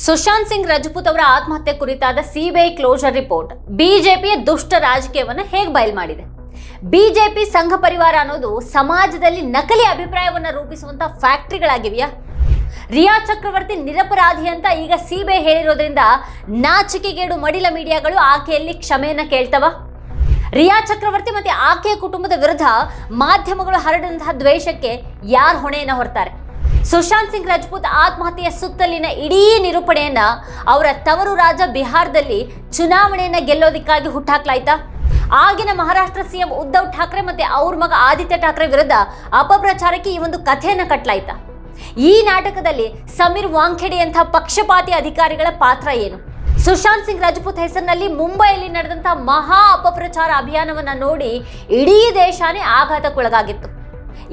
ಸುಶಾಂತ್ ಸಿಂಗ್ ರಜಪೂತ್ ಅವರ ಆತ್ಮಹತ್ಯೆ ಕುರಿತಾದ ಸಿಬಿಐ ಕ್ಲೋಜರ್ ರಿಪೋರ್ಟ್. ಬಿಜೆಪಿಯ ದುಷ್ಟ ರಾಜಕೀಯವನ್ನು ಹೇಗೆ ಬಯಲು ಮಾಡಿದೆ? ಬಿಜೆಪಿ ಸಂಘ ಪರಿವಾರ ಅನ್ನೋದು ಸಮಾಜದಲ್ಲಿ ನಕಲಿ ಅಭಿಪ್ರಾಯವನ್ನು ರೂಪಿಸುವಂತ ಫ್ಯಾಕ್ಟ್ರಿಗಳಾಗಿವೆಯಾ? ರಿಯಾ ಚಕ್ರವರ್ತಿ ನಿರಪರಾಧಿ ಅಂತ ಈಗ ಸಿಬಿಐ ಹೇಳಿರೋದ್ರಿಂದ ನಾಚಿಕೆಗೇಡು ಮಡಿಲ ಮೀಡಿಯಾಗಳು ಆಕೆಯಲ್ಲಿ ಕ್ಷಮೆಯನ್ನ ಕೇಳ್ತವ? ರಿಯಾ ಚಕ್ರವರ್ತಿ ಮತ್ತೆ ಆಕೆಯ ಕುಟುಂಬದ ವಿರುದ್ಧ ಮಾಧ್ಯಮಗಳು ಹರಡಿದಂತಹ ದ್ವೇಷಕ್ಕೆ ಯಾರು ಹೊಣೆಯನ್ನು ಹೊರ್ತಾರೆ? ಸುಶಾಂತ್ ಸಿಂಗ್ ರಾಜಪೂತ್ ಆತ್ಮಹತ್ಯೆಯ ಸುತ್ತಲಿನ ಇಡೀ ನಿರೂಪಣೆಯನ್ನ ಅವರ ತವರು ರಾಜ ಬಿಹಾರದಲ್ಲಿ ಚುನಾವಣೆಯನ್ನ ಗೆಲ್ಲೋದಕ್ಕಾಗಿ ಹುಟ್ಟಾಕ್ಲಾಯ್ತಾ? ಆಗಿನ ಮಹಾರಾಷ್ಟ್ರ ಸಿಎಂ ಉದ್ಧವ್ ಠಾಕ್ರೆ ಮತ್ತೆ ಅವ್ರ ಮಗ ಆದಿತ್ಯ ಠಾಕ್ರೆ ವಿರುದ್ಧ ಅಪಪ್ರಚಾರಕ್ಕೆ ಈ ಒಂದು ಕಥೆಯನ್ನ ಕಟ್ಲಾಯ್ತಾ? ಈ ನಾಟಕದಲ್ಲಿ ಸಮೀರ್ ವಾಂಖೆಡೆ ಅಂತ ಪಕ್ಷಪಾತಿ ಅಧಿಕಾರಿಗಳ ಪಾತ್ರ ಏನು? ಸುಶಾಂತ್ ಸಿಂಗ್ ರಾಜಪೂತ್ ಹೆಸರಿನಲ್ಲಿ ಮುಂಬೈಯಲ್ಲಿ ನಡೆದಂತಹ ಮಹಾ ಅಪಪ್ರಚಾರ ಅಭಿಯಾನವನ್ನ ನೋಡಿ ಇಡೀ ದೇಶನೇ ಆಘಾತಕ್ಕೊಳಗಾಗಿತ್ತು.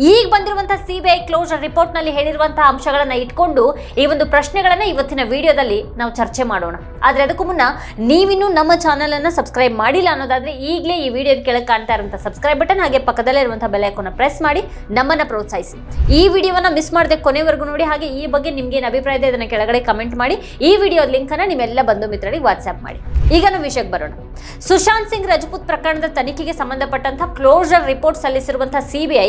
ಈಗ ಬಂದಿರುವಂತಹ ಸಿಬಿಐ ಕ್ಲೋಸರ್ ರಿಪೋರ್ಟ್ನಲ್ಲಿ ಹೇಳಿರುವಂತಹ ಅಂಶಗಳನ್ನ ಇಟ್ಕೊಂಡು ಈ ಒಂದು ಪ್ರಶ್ನೆಗಳನ್ನ ಇವತ್ತಿನ ವಿಡಿಯೋದಲ್ಲಿ ನಾವು ಚರ್ಚೆ ಮಾಡೋಣ. ಆದ್ರೆ ಅದಕ್ಕೂ ಮುನ್ನ ನೀವಿನ್ನೂ ನಮ್ಮ ಚಾನೆಲ್ ಅನ್ನ ಸಬ್ಸ್ಕ್ರೈಬ್ ಮಾಡಿಲ್ಲ ಅನ್ನೋದಾದ್ರೆ ಈಗಲೇ ಈ ವಿಡಿಯೋ ಕೆಳಗೆ ಕಾಣ್ತಾ ಇರುವಂತಹ ಸಬ್ಸ್ಕ್ರೈಬ್ ಬಟನ್ ಹಾಗೆ ಪಕ್ಕದಲ್ಲೇ ಇರುವಂತಹ ಬೆಲ್ ಪ್ರೆಸ್ ಮಾಡಿ ನಮ್ಮನ್ನ ಪ್ರೋತ್ಸಾಹಿಸಿ. ಈ ವಿಡಿಯೋವನ್ನ ಮಿಸ್ ಮಾಡದೆ ಕೊನೆವರೆಗೂ ನೋಡಿ, ಹಾಗೆ ಈ ಬಗ್ಗೆ ನಿಮ್ಗೆ ಏನು ಅಭಿಪ್ರಾಯ ಇದೆ ಅದನ್ನ ಕೆಳಗಡೆ ಕಮೆಂಟ್ ಮಾಡಿ, ಈ ವಿಡಿಯೋ ಲಿಂಕ್ ಅನ್ನ ನಿಮ್ಮೆಲ್ಲ ಬಂಧು ಮಿತ್ರರಿಗೆ ವಾಟ್ಸ್ಆ್ಯಪ್ ಮಾಡಿ. ಈಗ ನಾವು ವಿಷಯಕ್ಕೆ ಬರೋಣ. ಸುಶಾಂತ್ ಸಿಂಗ್ ರಜಪೂತ್ ಪ್ರಕರಣದ ತನಿಖೆಗೆ ಸಂಬಂಧಪಟ್ಟಂತಹ ಕ್ಲೋಸರ್ ರಿಪೋರ್ಟ್ ಸಲ್ಲಿಸಿರುವಂತಹ ಸಿಬಿಐ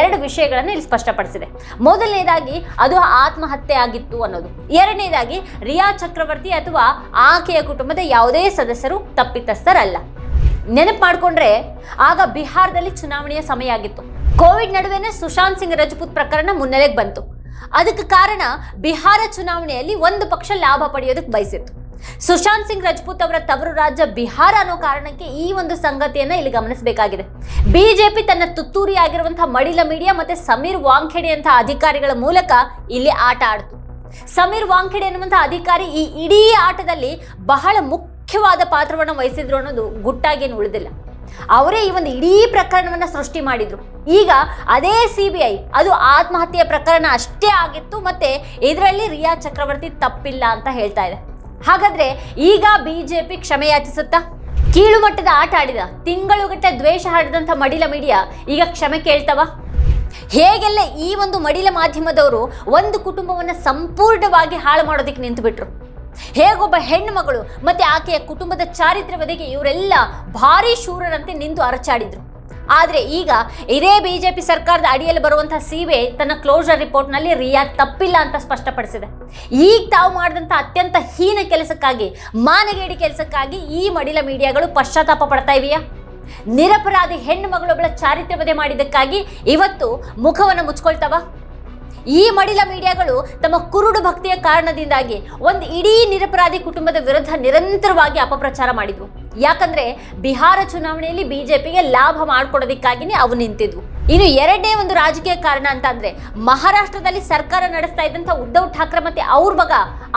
ಎರಡು ವಿಷಯಗಳನ್ನು ಇಲ್ಲಿ ಸ್ಪಷ್ಟಪಡಿಸಿದೆ. ಮೊದಲನೇದಾಗಿ ಅದು ಆತ್ಮಹತ್ಯೆ ಆಗಿತ್ತು ಅನ್ನೋದು. ಎರಡನೇದಾಗಿ ರಿಯಾ ಚಕ್ರವರ್ತಿ ಅಥವಾ ಆಕೆಯ ಕುಟುಂಬದ ಯಾವುದೇ ಸದಸ್ಯರು ತಪ್ಪಿತಸ್ಥರಲ್ಲ. ನೆನಪು ಮಾಡಿಕೊಂಡ್ರೆ ಆಗ ಬಿಹಾರದಲ್ಲಿ ಚುನಾವಣೆಯ ಸಮಯ ಆಗಿತ್ತು. ಕೋವಿಡ್ ನಡುವೆನೇ ಸುಶಾಂತ್ ಸಿಂಗ್ ರಜಪೂತ್ ಪ್ರಕರಣ ಮುನ್ನೆಲೆಗೆ ಬಂತು. ಅದಕ್ಕೆ ಕಾರಣ ಬಿಹಾರ ಚುನಾವಣೆಯಲ್ಲಿ ಒಂದು ಪಕ್ಷ ಲಾಭ ಪಡೆಯೋದಕ್ಕೆ ಬಯಸಿತ್ತು. ಸುಶಾಂತ್ ಸಿಂಗ್ ರಜಪೂತ್ ಅವರ ತವರು ರಾಜ್ಯ ಬಿಹಾರ ಅನ್ನೋ ಕಾರಣಕ್ಕೆ ಈ ಒಂದು ಸಂಗತಿಯನ್ನ ಇಲ್ಲಿ ಗಮನಿಸಬೇಕಾಗಿದೆ. ಬಿಜೆಪಿ ತನ್ನ ತುತ್ತೂರಿ ಆಗಿರುವಂತಹ ಮಡಿಲ ಮೀಡಿಯಾ ಮತ್ತೆ ಸಮೀರ್ ವಾಂಖೆಡೆ ಅಂತ ಅಧಿಕಾರಿಗಳ ಮೂಲಕ ಇಲ್ಲಿ ಆಟ ಆಡ್ತು. ಸಮೀರ್ ವಾಂಖೆಡೆ ಎನ್ನುವಂತಹ ಅಧಿಕಾರಿ ಈ ಇಡೀ ಆಟದಲ್ಲಿ ಬಹಳ ಮುಖ್ಯವಾದ ಪಾತ್ರವನ್ನು ವಹಿಸಿದ್ರು ಅನ್ನೋದು ಗುಟ್ಟಾಗೇನು ಉಳಿದಿಲ್ಲ. ಅವರೇ ಈ ಒಂದು ಇಡೀ ಪ್ರಕರಣವನ್ನ ಸೃಷ್ಟಿ ಮಾಡಿದ್ರು. ಈಗ ಅದೇ ಸಿ ಬಿ ಐ ಅದು ಆತ್ಮಹತ್ಯೆಯ ಪ್ರಕರಣ ಅಷ್ಟೇ ಆಗಿತ್ತು ಮತ್ತೆ ಇದರಲ್ಲಿ ರಿಯಾ ಚಕ್ರವರ್ತಿ ತಪ್ಪಿಲ್ಲ ಅಂತ ಹೇಳ್ತಾ ಇದೆ. ಹಾಗಾದ್ರೆ ಈಗ ಬಿಜೆಪಿ ಕ್ಷಮೆ ಯಾಚಿಸುತ್ತಾ? ಕೀಳು ಮಟ್ಟದ ಆಟ ಆಡಿದ ತಿಂಗಳುಗಟ್ಟೆ ದ್ವೇಷ ಹಾಡಿದಂಥ ಮಡಿಲ ಮೀಡಿಯಾ ಈಗ ಕ್ಷಮೆ ಕೇಳ್ತವ? ಹೇಗೆಲ್ಲ ಈ ಒಂದು ಮಡಿಲ ಮಾಧ್ಯಮದವರು ಒಂದು ಕುಟುಂಬವನ್ನು ಸಂಪೂರ್ಣವಾಗಿ ಹಾಳು ಮಾಡೋದಕ್ಕೆ ನಿಂತುಬಿಟ್ರು? ಹೇಗೊಬ್ಬ ಹೆಣ್ಣು ಮಗಳು ಮತ್ತೆ ಆಕೆಯ ಕುಟುಂಬದ ಚಾರಿತ್ರ್ಯ ಬದಿಗೆ ಇವರೆಲ್ಲ ಭಾರಿ ಶೂರರಂತೆ ನಿಂತು ಅರಚಾಡಿದ್ರು. ಆದರೆ ಈಗ ಇದೇ ಬಿಜೆಪಿ ಸರ್ಕಾರದ ಅಡಿಯಲ್ಲಿ ಬರುವಂತಹ ಸಿಬಿಐ ತನ್ನ ಕ್ಲೋಸರ್ ರಿಪೋರ್ಟ್ನಲ್ಲಿ ರಿಯಾ ತಪ್ಪಿಲ್ಲ ಅಂತ ಸ್ಪಷ್ಟಪಡಿಸಿದೆ. ಈಗ ತಾವು ಮಾಡಿದಂಥ ಅತ್ಯಂತ ಹೀನ ಕೆಲಸಕ್ಕಾಗಿ, ಮಾನಗೇಡಿ ಕೆಲಸಕ್ಕಾಗಿ ಈ ಮಡಿಲ ಮೀಡಿಯಾಗಳು ಪಶ್ಚಾತ್ತಾಪ ಪಡ್ತಾ ಇವೆಯಾ? ನಿರಪರಾಧಿ ಹೆಣ್ಣು ಮಗಳೊಬ್ಬಳ ಚಾರಿತ್ರ್ಯ ಮಾಡಿದ್ದಕ್ಕಾಗಿ ಇವತ್ತು ಮುಖವನ್ನು ಮುಚ್ಕೊಳ್ತಾವ? ಈ ಮಡಿಲ ಮೀಡಿಯಾಗಳು ತಮ್ಮ ಕುರುಡು ಭಕ್ತಿಯ ಕಾರಣದಿಂದಾಗಿ ಒಂದು ಇಡೀ ನಿರಪರಾಧಿ ಕುಟುಂಬದ ವಿರುದ್ಧ ನಿರಂತರವಾಗಿ ಅಪಪ್ರಚಾರ ಮಾಡಿದ್ವು. ಯಾಕಂದ್ರೆ ಬಿಹಾರ ಚುನಾವಣೆಯಲ್ಲಿ ಬಿಜೆಪಿಗೆ ಲಾಭ ಮಾಡ್ಕೊಡೋದಕ್ಕಾಗಿನೇ ಅವು ನಿಂತಿದ್ವು. ಇನ್ನು ಎರಡನೇ ಒಂದು ರಾಜಕೀಯ ಕಾರಣ ಅಂತ ಅಂದ್ರೆ ಮಹಾರಾಷ್ಟ್ರದಲ್ಲಿ ಸರ್ಕಾರ ನಡೆಸ್ತಾ ಇದ್ದಂಥ ಉದ್ಧವ್ ಠಾಕ್ರೆ ಮತ್ತೆ ಅವ್ರ ಮಗ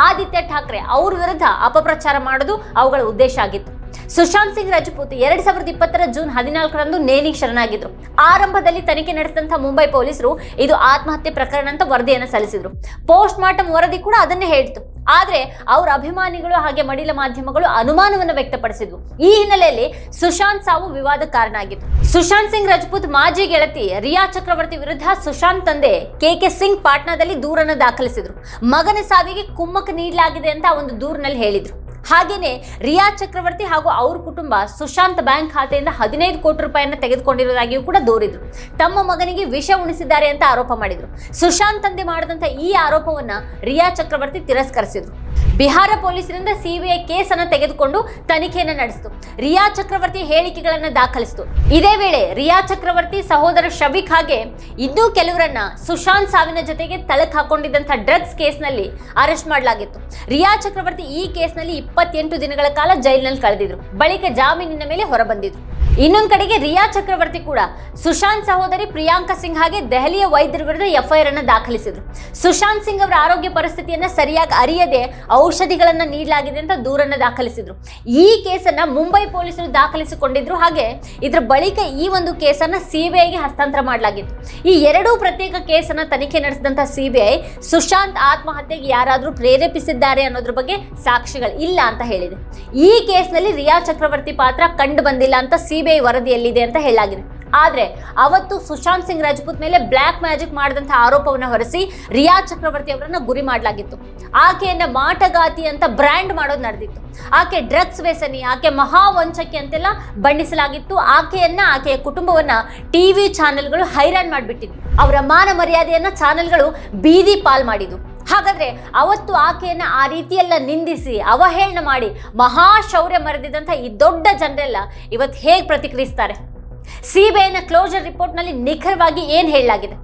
ಆದಿತ್ಯ ಠಾಕ್ರೆ ಅವ್ರ ವಿರುದ್ಧ ಅಪಪ್ರಚಾರ ಮಾಡೋದು ಅವುಗಳ ಉದ್ದೇಶ ಆಗಿತ್ತು. ಸುಶಾಂತ್ ಸಿಂಗ್ ರಜಪೂತ್ ಎರಡ್ ಸಾವಿರದ ಇಪ್ಪತ್ತರ ಜೂನ್ ಹದಿನಾಲ್ಕರಂದು ನೇಣಿಗೆ ಶರಣಾಗಿದ್ರು. ಆರಂಭದಲ್ಲಿ ತನಿಖೆ ನಡೆಸಿದಂಥ ಮುಂಬೈ ಪೊಲೀಸರು ಇದು ಆತ್ಮಹತ್ಯೆ ಪ್ರಕರಣ ಅಂತ ವರದಿಯನ್ನು ಸಲ್ಲಿಸಿದ್ರು. ಪೋಸ್ಟ್ ಮಾರ್ಟಮ್ ವರದಿ ಕೂಡ ಅದನ್ನೇ ಹೇಳಿತು ಆದ್ರೆ ಅವ್ರ ಅಭಿಮಾನಿಗಳು ಹಾಗೆ ಮಡಿಲ ಮಾಧ್ಯಮಗಳು ಅನುಮಾನವನ್ನು ವ್ಯಕ್ತಪಡಿಸಿದ್ವು. ಈ ಹಿನ್ನೆಲೆಯಲ್ಲಿ ಸುಶಾಂತ್ ಸಾವು ವಿವಾದ ಕಾರಣ ಆಗಿತ್ತು. ಸುಶಾಂತ್ ಸಿಂಗ್ ರಜಪೂತ್ ಮಾಜಿ ಗೆಳತಿ ರಿಯಾ ಚಕ್ರವರ್ತಿ ವಿರುದ್ಧ ಸುಶಾಂತ್ ತಂದೆ ಕೆ ಕೆ ಸಿಂಗ್ ಪಾಟ್ನಾದಲ್ಲಿ ದೂರನ್ನು ದಾಖಲಿಸಿದ್ರು. ಮಗನ ಸಾವಿಗೆ ಕುಮ್ಮಕ್ ನೀಡಲಾಗಿದೆ ಅಂತ ಒಂದು ದೂರಿನಲ್ಲಿ ಹೇಳಿದ್ರು. ಹಾಗೇನೆ ರಿಯಾ ಚಕ್ರವರ್ತಿ ಹಾಗೂ ಅವ್ರ ಕುಟುಂಬ ಸುಶಾಂತ್ ಬ್ಯಾಂಕ್ ಖಾತೆಯಿಂದ ಹದಿನೈದು ಕೋಟಿ ರೂಪಾಯಿಯನ್ನು ತೆಗೆದುಕೊಂಡಿರೋದಾಗಿಯೂ ಕೂಡ ದೂರಿದ್ರು. ತಮ್ಮ ಮಗನಿಗೆ ವಿಷ ಉಣಿಸಿದ್ದಾರೆ ಅಂತ ಆರೋಪ ಮಾಡಿದ್ರು. ಸುಶಾಂತ್ ತಂದೆ ಮಾಡಿದಂಥ ಈ ಆರೋಪವನ್ನು ರಿಯಾ ಚಕ್ರವರ್ತಿ ತಿರಸ್ಕರಿಸಿದ್ರು. ಬಿಹಾರ ಪೊಲೀಸರಿಂದ ಸಿಬಿಐ ಕೇಸನ್ನು ತೆಗೆದುಕೊಂಡು ತನಿಖೆಯನ್ನು ನಡೆಸಿತು. ರಿಯಾ ಚಕ್ರವರ್ತಿ ಹೇಳಿಕೆಗಳನ್ನು ದಾಖಲಿಸಿತು. ಇದೇ ವೇಳೆ ರಿಯಾ ಚಕ್ರವರ್ತಿ ಸಹೋದರ ಶವಿಕ್ ಹಾಗೆ ಇನ್ನೂ ಕೆಲವರನ್ನ ಸುಶಾಂತ್ ಸಾವಿನ ಜೊತೆಗೆ ತಳಕ್ ಹಾಕೊಂಡಿದ್ದಂಥ ಡ್ರಗ್ಸ್ ಕೇಸ್ನಲ್ಲಿ ಅರೆಸ್ಟ್ ಮಾಡಲಾಗಿತ್ತು. ರಿಯಾ ಚಕ್ರವರ್ತಿ ಈ ಕೇಸ್ನಲ್ಲಿ ಇಪ್ಪತ್ತೆಂಟು ದಿನಗಳ ಕಾಲ ಜೈಲಿನಲ್ಲಿ ಕಳೆದಿದ್ರು. ಬಳಿಕ ಜಾಮೀನಿನ ಮೇಲೆ ಹೊರಬಂದಿದ್ರು. ಇನ್ನೊಂದು ಕಡೆಗೆ ರಿಯಾ ಚಕ್ರವರ್ತಿ ಕೂಡ. ಸುಶಾಂತ್ ಸಹೋದರಿ ಪ್ರಿಯಾಂಕಾ ಸಿಂಗ್ ಹಾಗೆ ದೆಹಲಿಯ ವೈದ್ಯರ ವಿರುದ್ಧ ಎಫ್ಐಆರ್ ಅನ್ನು ದಾಖಲಿಸಿದ್ರು. ಸುಶಾಂತ್ ಸಿಂಗ್ ಅವರ ಆರೋಗ್ಯ ಪರಿಸ್ಥಿತಿಯನ್ನ ಸರಿಯಾಗಿ ಅರಿಯದೆ ಔಷಧಿಗಳನ್ನ ನೀಡಲಾಗಿದೆ ಅಂತ ದೂರನ್ನ ದಾಖಲಿಸಿದ್ರು. ಈ ಕೇಸನ್ನ ಮುಂಬೈ ಪೊಲೀಸರು ದಾಖಲಿಸಿಕೊಂಡಿದ್ರು. ಹಾಗೆ ಇದರ ಬಳಿಕ ಈ ಒಂದು ಕೇಸನ್ನ ಸಿಬಿಐಗೆ ಹಸ್ತಾಂತರ ಮಾಡಲಾಗಿತ್ತು. ಈ ಎರಡೂ ಪ್ರತ್ಯೇಕ ಕೇಸನ್ನ ತನಿಖೆ ನಡೆಸಿದಂತ ಸಿಬಿಐ ಸುಶಾಂತ್ ಆತ್ಮಹತ್ಯೆಗೆ ಯಾರಾದರೂ ಪ್ರೇರೇಪಿಸಿದ್ದಾರೆ ಅನ್ನೋದ್ರ ಬಗ್ಗೆ ಸಾಕ್ಷಿಗಳು ಇಲ್ಲ ಅಂತ ಹೇಳಿದೆ. ಈ ಕೇಸ್ನಲ್ಲಿ ರಿಯಾ ಚಕ್ರವರ್ತಿ ಪಾತ್ರ ಕಂಡು ಬಂದಿಲ್ಲ ಅಂತ ಸಿಬಿಐ ವರದಿಯಲ್ಲಿದೆ ಅಂತ ಹೇಳಲಾಗಿದೆ. ಆದರೆ ಅವತ್ತು ಸುಶಾಂತ್ ಸಿಂಗ್ ರಾಜಪೂತ್ ಮೇಲೆ ಬ್ಲ್ಯಾಕ್ ಮ್ಯಾಜಿಕ್ ಮಾಡಿದಂಥ ಆರೋಪವನ್ನು ಹೊರಿಸಿ ರಿಯಾ ಚಕ್ರವರ್ತಿ ಅವರನ್ನು ಗುರಿ ಮಾಡಲಾಗಿತ್ತು. ಆಕೆಯನ್ನು ಮಾಟಗಾತಿ ಅಂತ ಬ್ರ್ಯಾಂಡ್ ಮಾಡೋದು ನಡೆದಿತ್ತು. ಆಕೆ ಡ್ರಗ್ಸ್ ವ್ಯಸನಿ, ಆಕೆ ಮಹಾ ವಂಚಕಿ ಅಂತೆಲ್ಲ ಬಣ್ಣಿಸಲಾಗಿತ್ತು. ಆಕೆಯನ್ನ, ಆಕೆಯ ಕುಟುಂಬವನ್ನ ಟಿವಿ ಚಾನೆಲ್ಗಳು ಹೈರಾಣ್ ಮಾಡಿಬಿಟ್ಟಿದ್ವು. ಅವರ ಮಾನ ಮರ್ಯಾದೆಯನ್ನ ಚಾನೆಲ್ಗಳು ಬೀದಿ ಪಾಲ್ ಮಾಡಿದ್ವು. ಹಾಗಾದ್ರೆ ಅವತ್ತು ಆಕೆಯನ್ನ ಆ ರೀತಿಯೆಲ್ಲ ನಿಂದಿಸಿ, ಅವಹೇಳನ ಮಾಡಿ, ಮಹಾಶೌರ್ಯ ಮರೆದಿದ್ದಂಥ ಈ ದೊಡ್ಡ ಜನರೆಲ್ಲ ಇವತ್ತು ಹೇಗೆ ಪ್ರತಿಕ್ರಿಯಿಸ್ತಾರೆ? ಸಿಬಿಐನ ಕ್ಲೋಜರ್ ರಿಪೋರ್ಟ್ನಲ್ಲಿ ನಿಖರವಾಗಿ ಏನು ಹೇಳಲಾಗಿದೆ?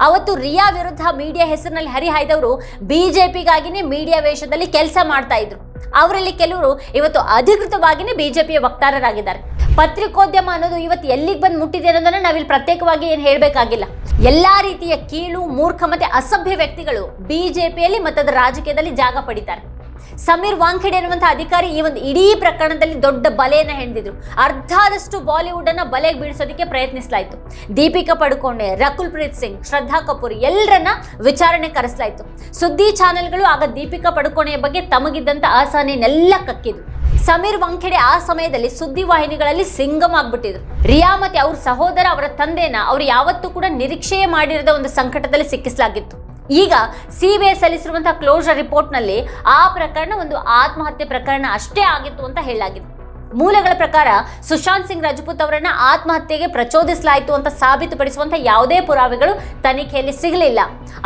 ಅವತ್ತು ರಿಯಾ ವಿರುದ್ಧ ಮೀಡಿಯಾ ಹೆಸರಿನಲ್ಲಿ ಹರಿಹಾಯ್ದವರು ಬಿಜೆಪಿಗಾಗಿನೇ ಮೀಡಿಯಾ ವೇಷದಲ್ಲಿ ಕೆಲಸ ಮಾಡ್ತಾ ಇದ್ರು. ಅವರಲ್ಲಿ ಕೆಲವರು ಇವತ್ತು ಅಧಿಕೃತವಾಗಿಯೇ ಬಿಜೆಪಿಯ ವಕ್ತಾರರಾಗಿದ್ದಾರೆ. ಪತ್ರಿಕೋದ್ಯಮ ಅನ್ನೋದು ಇವತ್ತು ಎಲ್ಲಿಗೆ ಬಂದು ಮುಟ್ಟಿದೆ ಅನ್ನೋದನ್ನ ನಾವಿಲ್ಲಿ ಪ್ರತ್ಯೇಕವಾಗಿ ಏನು ಹೇಳಬೇಕಾಗಿಲ್ಲ. ಎಲ್ಲ ರೀತಿಯ ಕೀಳು ಮೂರ್ಖ ಮತ್ತು ಅಸಭ್ಯ ವ್ಯಕ್ತಿಗಳು ಬಿಜೆಪಿಯಲ್ಲಿ ಮತ್ತು ಅದರ ರಾಜಕೀಯದಲ್ಲಿ ಜಾಗ ಪಡಿತಾರೆ. ಸಮೀರ್ ವಾಂಖೆಡೆ ಅನ್ನುವಂಥ ಅಧಿಕಾರಿ ಈ ಒಂದು ಇಡೀ ಪ್ರಕರಣದಲ್ಲಿ ದೊಡ್ಡ ಬಲೆಯನ್ನು ಹೆಣೆದಿದ್ರು. ಅರ್ಧದಷ್ಟು ಬಾಲಿವುಡ್ ಅನ್ನ ಬಲೆಗೆ ಬೀಳಿಸೋದಕ್ಕೆ ಪ್ರಯತ್ನಿಸಲಾಯಿತು. ದೀಪಿಕಾ ಪಡುಕೋಣೆ ರಕುಲ್ ಪ್ರೀತ್ ಸಿಂಗ್, ಶ್ರದ್ಧಾ ಕಪೂರ್ ಎಲ್ಲರನ್ನ ವಿಚಾರಣೆ ಕರೆಸಲಾಯಿತು. ಸುದ್ದಿ ಚಾನೆಲ್ಗಳು ಆಗ ದೀಪಿಕಾ ಪಡುಕೋಣೆಯ ಬಗ್ಗೆ ತಮಗಿದ್ದಂಥ ಅಸಹನೆಯನ್ನೆಲ್ಲ ಕಕ್ಕಿದ್ರು ಸಮೀರ್ ವಾಂಖೆಡೆ ಆ ಸಮಯದಲ್ಲಿ ಸುದ್ದಿ ವಾಹಿನಿಗಳಲ್ಲಿ ಸಿಂಗಮ್ ಆಗ್ಬಿಟ್ಟಿದ್ರು. ರಿಯಾ ಮತ್ತೆ ಅವ್ರ ಸಹೋದರ, ಅವರ ತಂದೆನ ಅವ್ರು ಯಾವತ್ತೂ ಕೂಡ ನಿರೀಕ್ಷೆಯೇ ಮಾಡಿರದ ಒಂದು ಸಂಕಟದಲ್ಲಿ ಸಿಕ್ಕಿಸಲಾಗಿತ್ತು. ಈಗ ಸಿಬಿಐ ಸಲ್ಲಿಸಿರುವಂತಹ ಕ್ಲೋಸರ್ ರಿಪೋರ್ಟ್ನಲ್ಲಿ ಆ ಪ್ರಕರಣ ಒಂದು ಆತ್ಮಹತ್ಯೆ ಪ್ರಕರಣ ಅಷ್ಟೇ ಆಗಿತ್ತು ಅಂತ ಹೇಳಲಾಗಿದೆ. ಮೂಲಗಳ ಪ್ರಕಾರ ಸುಶಾಂತ್ ಸಿಂಗ್ ರಜಪೂತ್ ಅವರನ್ನ ಆತ್ಮಹತ್ಯೆಗೆ ಪ್ರಚೋದಿಸಲಾಯಿತು ಅಂತ ಸಾಬೀತುಪಡಿಸುವಂತ ಯಾವುದೇ ಪುರಾವೆಗಳು ತನಿಖೆಯಲ್ಲಿ ಸಿಗಲಿಲ್ಲ.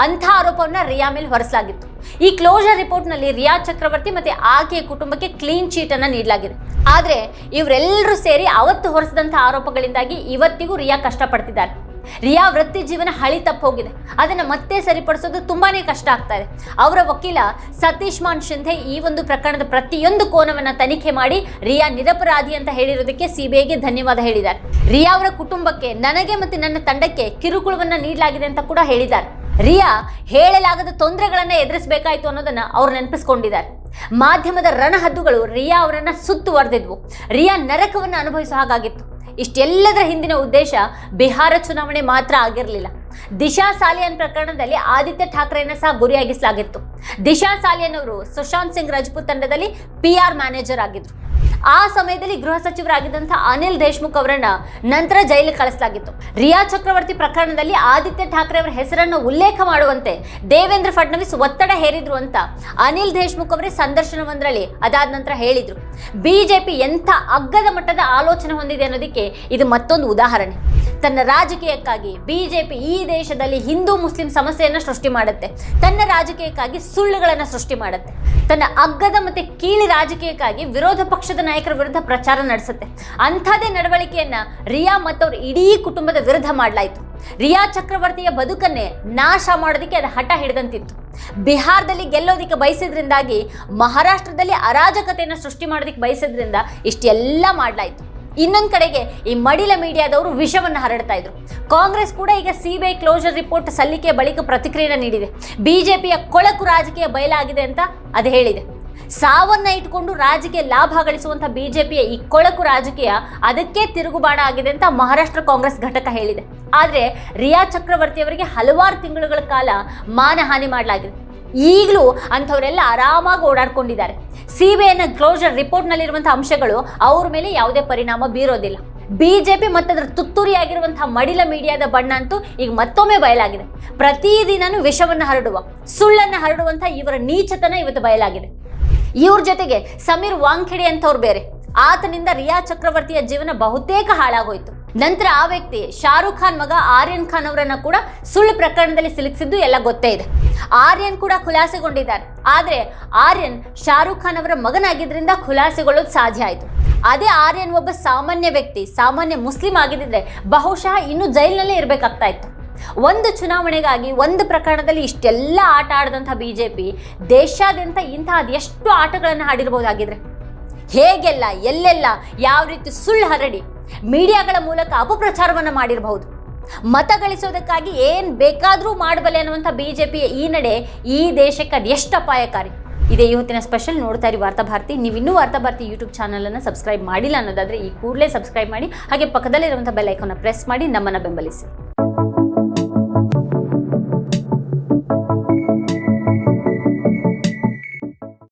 ಅಂಥ ಆರೋಪವನ್ನ ರಿಯಾ ಮೇಲೆ ಹೊರಿಸಲಾಗಿತ್ತು. ಈ ಕ್ಲೋಸರ್ ರಿಪೋರ್ಟ್ನಲ್ಲಿ ರಿಯಾ ಚಕ್ರವರ್ತಿ ಮತ್ತೆ ಆಕೆಯ ಕುಟುಂಬಕ್ಕೆ ಕ್ಲೀನ್ ಚೀಟ್ ಅನ್ನ ನೀಡಲಾಗಿದೆ. ಆದರೆ ಇವರೆಲ್ಲರೂ ಸೇರಿ ಅವತ್ತು ಹೊರಿಸಿದಂಥ ಆರೋಪಗಳಿಂದಾಗಿ ಇವತ್ತಿಗೂ ರಿಯಾ ಕಷ್ಟಪಡ್ತಿದ್ದಾರೆ. ರಿಯಾ ವೃತ್ತಿ ಜೀವನ ಹಳಿ ತಪ್ಪು ಹೋಗಿದೆ ಅದನ್ನು ಮತ್ತೆ ಸರಿಪಡಿಸೋದು ತುಂಬಾನೇ ಕಷ್ಟ ಆಗ್ತಾ ಇದೆ. ಅವರ ವಕೀಲ ಸತೀಶ್ ಮಾನ್ ಶಿಂಧೆ ಈ ಒಂದು ಪ್ರಕರಣದ ಪ್ರತಿಯೊಂದು ಕೋನವನ್ನ ತನಿಖೆ ಮಾಡಿ ರಿಯಾ ನಿರಪರಾಧಿ ಅಂತ ಹೇಳಿರೋದಕ್ಕೆ ಸಿಬಿಐಗೆ ಧನ್ಯವಾದ ಹೇಳಿದ್ದಾರೆ. ರಿಯಾ ಅವರ ಕುಟುಂಬಕ್ಕೆ ನನಗೆ ಮತ್ತು ನನ್ನ ತಂಡಕ್ಕೆ ಕಿರುಕುಳವನ್ನು ನೀಡಲಾಗಿದೆ ಅಂತ ಕೂಡ ಹೇಳಿದ್ದಾರೆ. ರಿಯಾ ಹೇಳಲಾಗದ ತೊಂದರೆಗಳನ್ನ ಎದುರಿಸಬೇಕಾಯಿತು ಅನ್ನೋದನ್ನ ಅವ್ರು ನೆನಪಿಸ್ಕೊಂಡಿದ್ದಾರೆ. ಮಾಧ್ಯಮದ ರಣಹದ್ದುಗಳು ರಿಯಾ ಅವರನ್ನ ಸುತ್ತುವರೆದಿದ್ವು ರಿಯಾ ನರಕವನ್ನು ಅನುಭವಿಸುವ ಹಾಗಾಗಿತ್ತು. ಇಷ್ಟೆಲ್ಲದರ ಹಿಂದಿನ ಉದ್ದೇಶ ಬಿಹಾರ ಚುನಾವಣೆ ಮಾತ್ರ ಆಗಿರಲಿಲ್ಲ. ದಿಶಾ ಸಾಲಿಯನ್ ಪ್ರಕರಣದಲ್ಲಿ ಆದಿತ್ಯ ಠಾಕ್ರೆಯನ್ನು ಸಹ ಗುರಿಯಾಗಿಸಲಾಗಿತ್ತು. ದಿಶಾ ಸಾಲಿಯನ್ ಅವರು ಸುಶಾಂತ್ ಸಿಂಗ್ ರಜಪೂತ್ ತಂಡದಲ್ಲಿ ಪಿ ಆರ್ ಮ್ಯಾನೇಜರ್ ಆಗಿದ್ರು. ಆ ಸಮಯದಲ್ಲಿ ಗೃಹ ಸಚಿವರಾಗಿದ್ದಂಥ ಅನಿಲ್ ದೇಶ್ಮುಖ್ ಅವರನ್ನ ನಂತರ ಜೈಲಿಗೆ ಕಳಿಸಲಾಗಿತ್ತು. ರಿಯಾ ಚಕ್ರವರ್ತಿ ಪ್ರಕರಣದಲ್ಲಿ ಆದಿತ್ಯ ಠಾಕ್ರೆ ಅವರ ಹೆಸರನ್ನು ಉಲ್ಲೇಖ ಮಾಡುವಂತೆ ದೇವೇಂದ್ರ ಫಡ್ನವೀಸ್ ಒತ್ತಡ ಹೇರಿದ್ರು ಅಂತ ಅನಿಲ್ ದೇಶ್ಮುಖ್ ಅವರೇ ಸಂದರ್ಶನವೊಂದರಲ್ಲಿ ಅದಾದ ನಂತರ ಹೇಳಿದ್ರು. ಬಿಜೆಪಿ ಎಂಥ ಅಗ್ಗದ ಮಟ್ಟದ ಆಲೋಚನೆ ಹೊಂದಿದೆ ಅನ್ನೋದಕ್ಕೆ ಇದು ಮತ್ತೊಂದು ಉದಾಹರಣೆ. ತನ್ನ ರಾಜಕೀಯಕ್ಕಾಗಿ ಬಿಜೆಪಿ ಈ ದೇಶದಲ್ಲಿ ಹಿಂದೂ ಮುಸ್ಲಿಂ ಸಮಸ್ಯೆಯನ್ನು ಸೃಷ್ಟಿ ಮಾಡುತ್ತೆ. ತನ್ನ ರಾಜಕೀಯಕ್ಕಾಗಿ ಸುಳ್ಳುಗಳನ್ನು ಸೃಷ್ಟಿ ಮಾಡುತ್ತೆ. ತನ್ನ ಅಗ್ಗದ ಮತ್ತೆ ಕೀಳಿ ರಾಜಕೀಯಕ್ಕಾಗಿ ವಿರೋಧ ಪಕ್ಷದ ನಾಯಕರ ವಿರುದ್ಧ ಪ್ರಚಾರ ನಡೆಸುತ್ತೆ. ಅಂಥದೇ ನಡವಳಿಕೆಯನ್ನ ರಿಯಾ ಮತ್ತವ್ರ ಇಡೀ ಕುಟುಂಬದ ವಿರುದ್ಧ ಮಾಡಲಾಯಿತು. ರಿಯಾ ಚಕ್ರವರ್ತಿಯ ಬದುಕನ್ನೇ ನಾಶ ಮಾಡೋದಕ್ಕೆ ಅದು ಹಠ ಹಿಡಿದಂತಿತ್ತು. ಬಿಹಾರದಲ್ಲಿ ಗೆಲ್ಲೋದಕ್ಕೆ ಬಯಸಿದ್ರಿಂದಾಗಿ ಮಹಾರಾಷ್ಟ್ರದಲ್ಲಿ ಅರಾಜಕತೆಯನ್ನು ಸೃಷ್ಟಿ ಮಾಡೋದಕ್ಕೆ ಬಯಸಿದ್ರಿಂದ ಇಷ್ಟೆಲ್ಲ ಮಾಡಲಾಯಿತು. ಇನ್ನೊಂದು ಕಡೆಗೆ ಈ ಮಡಿಲ ಮೀಡಿಯಾದವರು ವಿಷವನ್ನು ಹರಡ್ತಾ ಇದ್ರು. ಕಾಂಗ್ರೆಸ್ ಕೂಡ ಈಗ ಸಿಬಿಐ ಕ್ಲೋಜರ್ ರಿಪೋರ್ಟ್ ಸಲ್ಲಿಕೆ ಬಳಿಕ ಪ್ರತಿಕ್ರಿಯೆ ನೀಡಿದೆ. ಬಿಜೆಪಿಯ ಕೊಳಕು ರಾಜಕೀಯ ಬಯಲಾಗಿದೆ ಅಂತ ಅದು ಹೇಳಿದೆ. ಸಾವನ್ನ ಇಟ್ಕೊಂಡು ರಾಜಕೀಯ ಲಾಭ ಗಳಿಸುವಂಥ ಬಿಜೆಪಿಯ ಈ ಕೊಳಕು ರಾಜಕೀಯ ಅದಕ್ಕೆ ತಿರುಗುಬಾಣ ಆಗಿದೆ ಅಂತ ಮಹಾರಾಷ್ಟ್ರ ಕಾಂಗ್ರೆಸ್ ಘಟಕ ಹೇಳಿದೆ. ಆದರೆ ರಿಯಾ ಚಕ್ರವರ್ತಿ ಅವರಿಗೆ ಹಲವಾರು ತಿಂಗಳುಗಳ ಕಾಲ ಮಾನಹಾನಿ ಮಾಡಲಾಗಿದೆ. ಈಗಲೂ ಅಂಥವರೆಲ್ಲ ಆರಾಮಾಗಿ ಓಡಾಡ್ಕೊಂಡಿದ್ದಾರೆ. ಸಿ ಬಿ ಐನ ಕ್ಲೋಜರ್ ರಿಪೋರ್ಟ್ನಲ್ಲಿರುವಂಥ ಅಂಶಗಳು ಅವ್ರ ಮೇಲೆ ಯಾವುದೇ ಪರಿಣಾಮ ಬೀರೋದಿಲ್ಲ. ಬಿಜೆಪಿ ಅದರ ತುತ್ತೂರಿಯಾಗಿರುವಂತಹ ಮಡಿಲ ಮೀಡಿಯಾದ ಬಣ್ಣ ಅಂತೂ ಈಗ ಮತ್ತೊಮ್ಮೆ ಬಯಲಾಗಿದೆ. ಪ್ರತಿದಿನನೂ ವಿಷವನ್ನು ಹರಡುವ, ಸುಳ್ಳನ್ನು ಹರಡುವಂಥ ಇವರ ನೀಚತನ ಇವತ್ತು ಬಯಲಾಗಿದೆ. ಇವ್ರ ಜೊತೆಗೆ ಸಮೀರ್ ವಾಂಖೆಡೆ ಅಂತವ್ರು ಬೇರೆ. ಆತನಿಂದ ರಿಯಾ ಚಕ್ರವರ್ತಿಯ ಜೀವನ ಬಹುತೇಕ ಹಾಳಾಗೋಯ್ತು. ನಂತರ ಆ ವ್ಯಕ್ತಿ ಶಾರುಖ್ ಖಾನ್ ಮಗ ಆರ್ಯನ್ ಖಾನ್ ಅವರನ್ನ ಕೂಡ ಸುಳ್ಳು ಪ್ರಕರಣದಲ್ಲಿ ಸಿಲುಕಿಸಿದ್ದು ಎಲ್ಲ ಗೊತ್ತೇ ಇದೆ. ಆರ್ಯನ್ ಕೂಡ ಖುಲಾಸೆಗೊಂಡಿದ್ದಾರೆ. ಆದರೆ ಆರ್ಯನ್ ಶಾರುಖ್ ಖಾನ್ ಅವರ ಮಗನಾಗಿದ್ದರಿಂದ ಖುಲಾಸೆಗೊಳ್ಳೋದು ಸಾಧ್ಯ ಆಯಿತು. ಅದೇ ಆರ್ಯನ್ ಒಬ್ಬ ಸಾಮಾನ್ಯ ವ್ಯಕ್ತಿ, ಸಾಮಾನ್ಯ ಮುಸ್ಲಿಂ ಆಗಿದ್ದಿದ್ರೆ ಬಹುಶಃ ಇನ್ನೂ ಜೈಲಿನಲ್ಲೇ ಇರಬೇಕಾಗ್ತಾ ಇತ್ತು. ಒಂದು ಚುನಾವಣೆಗಾಗಿ, ಒಂದು ಪ್ರಕರಣದಲ್ಲಿ ಇಷ್ಟೆಲ್ಲ ಆಟ ಆಡಿದಂಥ ಬಿ ಜೆ ಪಿ ದೇಶಾದ್ಯಂತ ಇಂತಹ ಅದೆಷ್ಟು ಆಟಗಳನ್ನು ಆಡಿರ್ಬೋದಾಗಿದ್ರೆ ಹೇಗೆಲ್ಲ, ಎಲ್ಲೆಲ್ಲ, ಯಾವ ರೀತಿ ಸುಳ್ಳು ಹರಡಿ ಮೀಡಿಯಾಗಳ ಮೂಲಕ ಅಪಪ್ರಚಾರವನ್ನು ಮಾಡಿರಬಹುದು. ಮತ ಗಳಿಸೋದಕ್ಕಾಗಿ ಏನು ಬೇಕಾದರೂ ಮಾಡಬಲ್ಲೆ ಅನ್ನುವಂಥ ಬಿ ಜೆ ಪಿಯ ಈ ನಡೆ ಈ ದೇಶಕ್ಕೆ ಅದು ಎಷ್ಟು ಅಪಾಯಕಾರಿ. ಇದೇ ಇವತ್ತಿನ ಸ್ಪೆಷಲ್ ನೋಡ್ತಾ ಇರಿ ವಾರ್ತಾ ಭಾರತಿ. ನೀವು ಇನ್ನೂ ವಾರ್ತಾ ಭಾರತಿ ಯೂಟ್ಯೂಬ್ ಚಾನಲನ್ನು ಸಬ್ಸ್ಕ್ರೈಬ್ ಮಾಡಿಲ್ಲ ಅನ್ನೋದಾದರೆ ಈ ಕೂಡಲೇ ಸಬ್ಸ್ಕ್ರೈಬ್ ಮಾಡಿ, ಹಾಗೆ ಪಕ್ಕದಲ್ಲಿರುವಂಥ ಬೆಲ್ ಐಕನ್ನ ಪ್ರೆಸ್ ಮಾಡಿ, ನಮ್ಮನ್ನು ಬೆಂಬಲಿಸಿ.